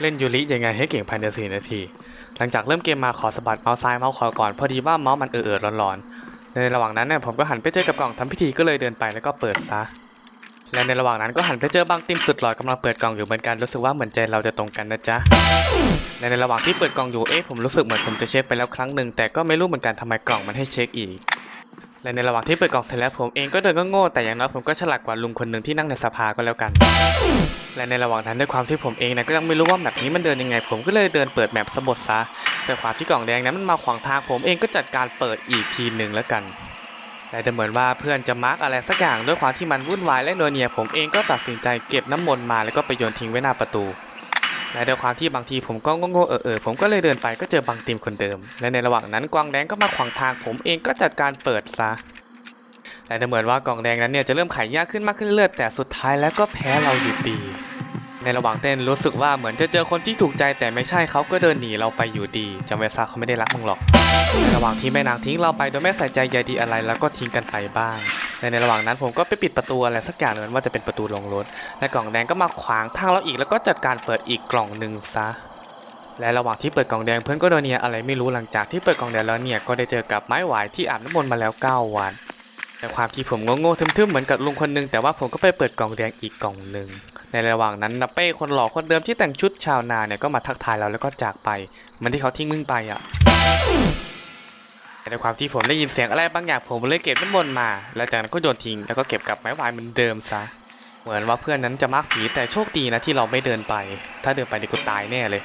เล่นยูริยังไงให้เก่งภายใน 4 นาที หลังจากเริ่มเกมมาขอสะบัดเมาส์ซ้ายเมาส์ขวาก่อนพอดีว่าเมาส์มันเออๆร้อนๆ ในระหว่างนั้นเนี่ยผมก็หันไปเจอกับกล่องทำพิธีก็เลยเดินไปแล้วก็เปิดซะ และในระหว่างนั้นก็หันไปเจอบางติมสุดหล่อกำลังเปิดกล่องอยู่เหมือนกันรู้สึกว่าเหมือนใจเราจะตรงกันนะจ๊ะและในระหว่างที่เปิดกล่องอยู่เอ๊ะผมรู้สึกเหมือนผมจะเช็คไปแล้วครั้งหนึ่งแต่ก็ไม่รู้เหมือนกันทำไมกล่องมันให้เช็คอีก และในระหว่างที่เปิดกล่องเสร็จแล้วผมเองก็เดินก็โง่แต่อย่างน้อยผมก็ฉลาดกว่าลุงคนหนึ่งที่นั่งในสภาก็แล้วกัน และในระหว่างนั้นด้วยความที่ผมเองนะก็ยังไม่รู้ว่าแบบนี้มันเดินยังไง ผมก็เลยเดินเปิดแมปสะบดซะแต่ความที่กล่องแดงนั้นมันมาขวางทางผมเองก็จัดการเปิดอีกทีหนึ่งแล้วกันและจะเหมือนว่าเพื่อนจะมาร์กอะไรสักอย่างด้วยความที่มันวุ่นวายและโนเนียผมเองก็ตัดสินใจเก็บน้ำมนต์มาแล้วก็ไปโยนทิ้งไว้หน้าประตู และด้วยความที่บางทีผมก็โง่ๆเออๆผมก็เลยเดินไปก็เจอบางติมคนเดิม และในระหว่างนั้นกวางแดงก็มาขวางทางผมเองก็จัดการเปิดซะและดูเหมือนว่ากองแดงนั้นเนี่ยจะเริ่มไขยากขึ้นมากขึ้นเรื่อยแต่สุดท้ายแล้วก็แพ้เราอยู่ดี ในระหว่างเต้นรู้สึกว่าเหมือนจะเจอคนที่ถูกใจแต่ไม่ใช่เขาก็เดินหนีเราไปอยู่ดีจำไว้ซะเขาไม่ได้รักมึงหรอกในระหว่างที่แม่นางทิ้งเราไปโดยไม่ใส่ใจใยดีอะไรแล้วก็ทิ้งกันไปบ้าง ในระหว่างนั้นผมก็ไปปิดประตูอะไรสักอย่างเหมือนว่าจะเป็นประตูลงรถ และกล่องแดงก็มาขวางทางเราอีกแล้วก็จัดการเปิดอีกกล่องหนึ่งซะ และระหว่างที่เปิดกล่องแดงเพื่อนก็โดนเนียอะไรไม่รู้หลังจากที่เปิดกล่องแดงแล้วเนี่ยก็ได้เจอกับไม้หวายที่อาบน้ำมนต์มาแล้ว 9 วัน แต่ความที่ผมโง่ๆทึมๆเหมือนกับลุงคนหนึงแต่ว่าผมก็ไปเปิดกล่องแดงอีกกล่องหนึ่งในระหว่างนั้นนาเป้คนหล่อคนเดิมที่แต่งชุดชาวนาเนี่ยก็มาทักทายเราแล้วก็จากไปเหมือนที่เขาทิ้งมึงไปอะ ในความที่ผมได้ยินเสียงอะไรบางอย่างผมเลยเก็บน้ำมนต์มา แล้วจากนั้นก็โยนทิ้งแล้วก็เก็บกับไม้วายเหมือนเดิมซะ เหมือนว่าเพื่อนนั้นจะมากผีแต่โชคดีนะที่เราไม่เดินไป ถ้าเดินไปเดี๋ยวกูตายแน่เลย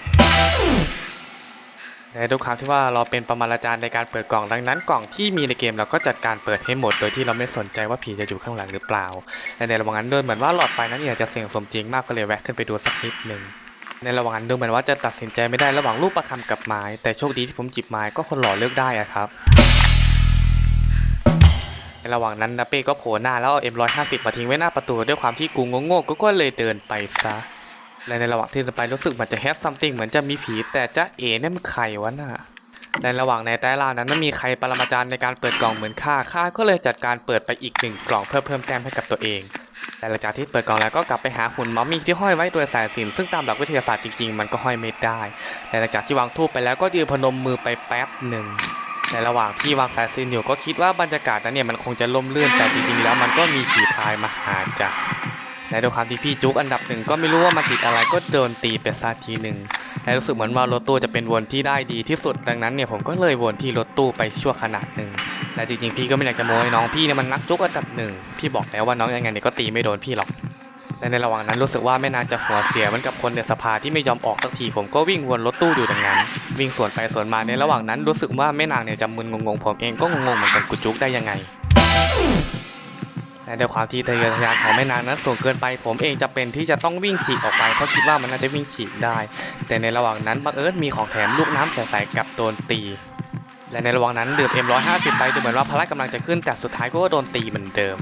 และด้วยความที่ว่าเราเป็นประมาณาจารย์ในการเปิดกล่องดังนั้น กล่องที่มีในเกมเราก็จัดการเปิดให้หมดโดยที่เราไม่สนใจว่าผีจะอยู่ข้างหลังหรือเปล่าและในระหว่างนั้นดูเหมือนว่าหลอดไฟนั้นเนี่ยจะเสียงสมจริงมากก็เลยแวะขึ้นไปดูสักนิดหนึ่ง ในระหว่างนั้นดูเหมือนว่าจะตัดสินใจไม่ได้ระหว่างรูปประคำกับไม้แต่โชคดีที่ผมจิบไม้ก็คนหล่อเลือกได้อะครับ ในระหว่างนั้นนาเป้ก็โผล่หน้าแล้วเอา M150 มาทิ้งไว้หน้าประตูด้วยความที่กูโง่ๆก็ก็เลยเดินไปซะและในระหว่างที่เดินไปรู้สึกเหมือนจะ have something เหมือนจะมีผี แต่จ้าเอ๋เนี่ยมันใครวะน่ะในระหว่างในใต้ล่านั้นไม่มีใครปรมาจารย์ในการเปิดกล่องเหมือนข้าข้าก็เลยจัดการเปิดไปอีกหนึ่งกล่องเพื่อเพิ่มแต้มให้กับตัวเอง แต่หลังจากที่เปิดกล่องแล้วก็กลับไปหาหุ่นมัมมี่ที่ห้อยไว้โดยสายสินซึ่งตามหลักวิทยาศาสตร์จริงๆ มันก็ห้อยไม่ได้ แต่หลังจากที่วางทูบไปแล้วก็ยืนพนมมือไปแป๊บหนึ่งในระหว่างที่วางสายสินอยู่ก็คิดว่าบรรยากาศนั้นเนี่ยมันคงจะล่มลื่นแต่จริงๆแล้วมันก็มีผีพายมาหาจ้ะและด้วยความที่พี่จุกอันดับหนึ่งก็ไม่รู้ว่ามาติดอะไรก็โดนตีไปซะทีหนึ่งและรู้สึกเหมือนว่ารถตู้จะเป็นวนที่ได้ดีที่สุดดังนั้นเนี่ยผมก็เลยวนที่รถตู้ไปชั่วขนาดหนึ่ง และจริงๆพี่ก็ไม่อยากจะโมยน้องพี่เนี่ยมันนักจุกอันดับหนึ่งพี่บอกแล้วว่าน้องยังไงเนี่ยก็ตีไม่โดนพี่หรอกและในระหว่างนั้นรู้สึกว่าแม่นางจะหัวเสียเหมือนกับคนในสภาที่ไม่ยอมออกสักทีผมก็วิ่งวนรถตู้อยู่ดังนั้น วิ่งสวนไปสวนมาในระหว่างนั้นรู้สึกว่าแม่นางเนี่ยจะมึนงงๆผมเองก็งงๆเหมือนกันกูจุกได้ยังไงและด้วยความที่ทะเยอทะยานของแม่นางนั้นสูงเกินไปผมเองจะเป็นที่จะต้องวิ่งฉีกออกไปเพราะคิดว่ามันน่าจะวิ่งฉีกได้ แต่ในระหว่างนั้นบังเอิญมีของแถมลูกน้ำใสๆกับโดนตี และในระหว่างนั้นดื่ม M150 ไปดูเหมือนว่าพลังกำลังจะขึ้นแต่สุดท้ายก็โดนตีเหมือนเดิม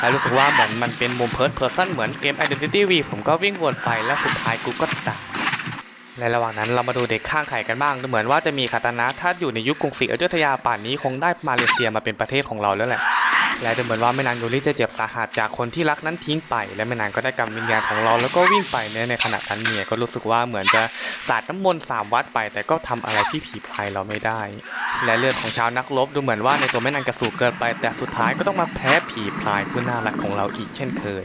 และรู้สึกว่าเหมือนมันเป็นมุมเพิร์ดเพอร์ซันเหมือนเกม Identity V ผมก็วิ่งวนไปและสุดท้ายกูก็ตายในระหว่างนั้นเรามาดูเด็กข้างไข่กันบ้างดูเหมือนว่าจะมีคาตานะถ้าอยู่ในยุคกรุงศรีอยุธยาป่านนี้คงได้มาเลเซียมาเป็นประเทศของเราแล้วแหละ และดูเหมือนว่าแม่นางยูริจะเจ็บสาหัสจากคนที่รักนั้นทิ้งไป และแม่นางก็ได้กำวิญญาณของเราแล้วก็วิ่งไปในในขณะนั้นเนี่ยก็รู้สึกว่าเหมือนจะสาดน้ำมนต์สามวัดไป แต่ก็ทำอะไรที่ผีพายเราไม่ได้ และเลือดของชาวนักรบดูเหมือนว่าในตัวแม่นางกระสูเกินไป แต่สุดท้ายก็ต้องมาแพ้ผีพลายผู้น่ารักของเราอีกเช่นเคย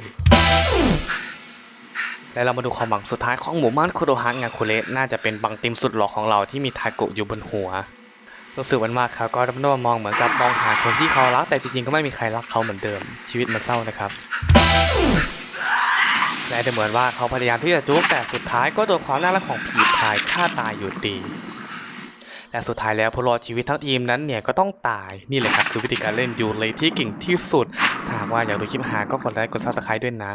และเรามาดูความหวังสุดท้ายของหมู่บ้านโคโดฮะงาคุเระน่าจะเป็นบังติมสุดหล่อของเราที่มีทาโกะอยู่บนหัวรู้สึกวันมากเขาก็รับมองเหมือนกับมองหาคนที่เขารักแต่จริงๆก็ไม่มีใครรักเขาเหมือนเดิม ชีวิตมันเศร้านะครับและดูเหมือนว่าเขาพยายามที่จะจุกแต่สุดท้ายก็โดนความน่ารักของผีพายฆ่าตายอยู่ดี และสุดท้ายแล้วผู้รอดชีวิตทั้งทีมนั้นเนี่ยก็ต้องตายนี่แหละครับคือวิธีการเล่นยูเลยที่เก่งที่สุดถ้าหากว่าอยากดูคลิปหาก็กดไลค์กดซับสไครต์ด้วยนะ